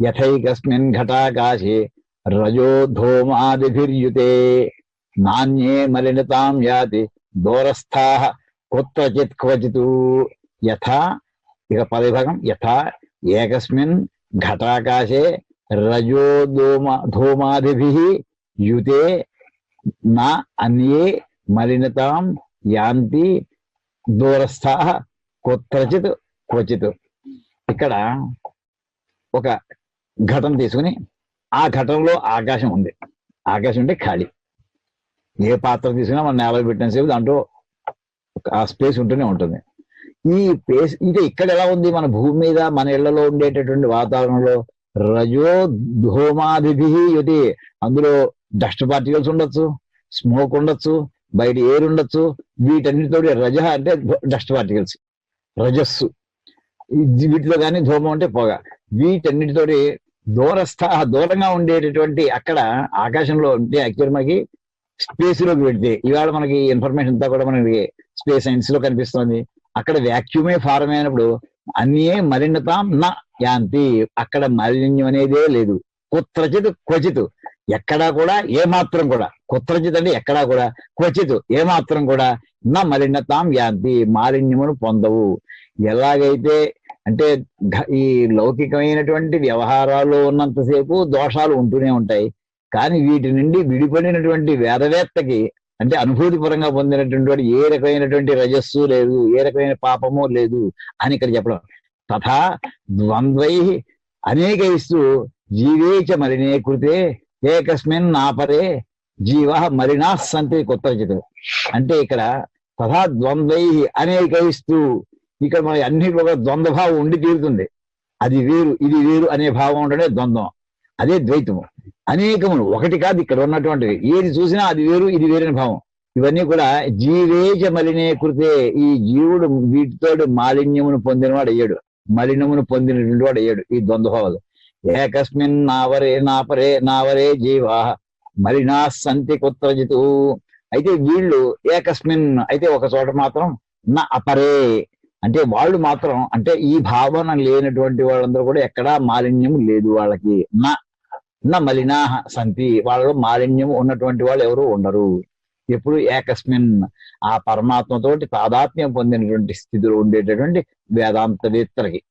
యథైకస్మిన్ ఘటాకాశే రజో ధూమాదిభిర్యుతే నాణ్యే మలినతాం యాతి దూరస్థా కుత్రచిత్ క్వచిత్ యథా ఇక పదవిభాగం యథా ఏకస్మిన్ ఘటాకాశే రజో ధూమ ధూమాదిభి యుతే నా అన్యే మలినతాం యాంతి దూరస్థా కుత్రచిత్ క్వచిత్ ఇక్కడ ఒక ఘటన తీసుకుని ఆ ఘటనలో ఆకాశం ఉంది. ఆకాశం అంటే ఖాళీ. ఏ పాత్ర తీసుకున్నా మనం నేల పెట్టినసేపు దాంట్లో ఆ స్పేస్ ఉంటూనే ఉంటుంది. ఈ స్పేస్ ఇంకా ఇక్కడ ఎలా ఉంది? మన భూమి మీద మన ఇళ్ళలో ఉండేటటువంటి వాతావరణంలో రజో ధూమాదిభి యుతి. అందులో డస్ట్ పార్టికల్స్ ఉండొచ్చు స్మోక్ ఉండొచ్చు బయట ఎయిర్ ఉండొచ్చు. వీటన్నిటితో రజ అంటే డస్ట్ పార్టికల్స్ రజస్సు. ఇది వీటిలో కానీ ధూమం అంటే పొగ. వీటన్నిటితోటి దూరస్థ దూరంగా ఉండేటటువంటి అక్కడ ఆకాశంలో ఉంటే యాక్చువల్ మనకి స్పేస్లోకి పెడితే ఇవాళ మనకి ఇన్ఫర్మేషన్ అంతా కూడా మనకి స్పేస్ సైన్స్లో కనిపిస్తుంది. అక్కడ వ్యాక్యూమే ఫారం అయినప్పుడు అన్యే మలినతాం నా యాంతి. అక్కడ మాలిన్యం అనేదే లేదు. కుత్రచిత్ క్వచిత్. ఎక్కడా కూడా ఏ మాత్రం కూడా. కుత్రచిత్ అంటే ఎక్కడా కూడా క్వచిత్ ఏ మాత్రం కూడా నా మలినతాం యాంతి. మాలిన్యమును పొందవు. ఎలాగైతే అంటే ఈ లౌకికమైనటువంటి వ్యవహారాల్లో ఉన్నంతసేపు దోషాలు ఉంటూనే ఉంటాయి. కానీ వీటి నుండి విడిపడినటువంటి వేదవేత్తకి అంటే అనుభూతిపరంగా పొందినటువంటి ఏ రకమైనటువంటి రజస్సు లేదు ఏ రకమైన పాపము లేదు అని ఇక్కడ చెప్పడం. తథా ద్వంద్వై అనేకైస్తు జీవేచ మలినే కృతే ఏకస్మిన్ నాపరే జీవ మలినా సంతి కుత్రచిత్ అంటే ఇక్కడ తథా ద్వంద్వై అనేక ఇస్తూ ఇక్కడ మన అన్ని ఒక ద్వంద్వ భావం ఉండి తీరుతుంది. అది వేరు ఇది వేరు అనే భావం ఉండడే ద్వంద్వం. అదే ద్వైతము. అనేకములు ఒకటి కాదు ఇక్కడ ఉన్నటువంటివి. ఏది చూసినా అది వేరు ఇది వేరని భావం. ఇవన్నీ కూడా జీవేజ మలినే కృతే. ఈ జీవుడు వీటితో మాలిన్యమును పొందినవాడు అయ్యాడు. మలినమును పొందినటువంటి వాడు అయ్యాడు. ఈ ద్వంద్వభావాలు. ఏకస్మిన్ నావరే నాపరే నావరే జీవా. మలినా సంతి కుత్రజితు. అయితే వీళ్ళు ఏకస్మిన్ అయితే ఒక చోట మాత్రం నా అపరే. అంటే వాళ్ళు మాత్రం అంటే ఈ భావన లేనటువంటి వాళ్ళందరూ కూడా ఎక్కడా మాలిన్యం లేదు వాళ్ళకి. నా నా మలినా సంతి. వాళ్ళలో మాలిన్యం ఉన్నటువంటి వాళ్ళు ఎవరు ఉండరు. ఎప్పుడు ఏకస్మిన్ ఆ పరమాత్మతోటి తాదాత్మ్యం పొందినటువంటి స్థితిలో ఉండేటటువంటి వేదాంతవేత్తలకి.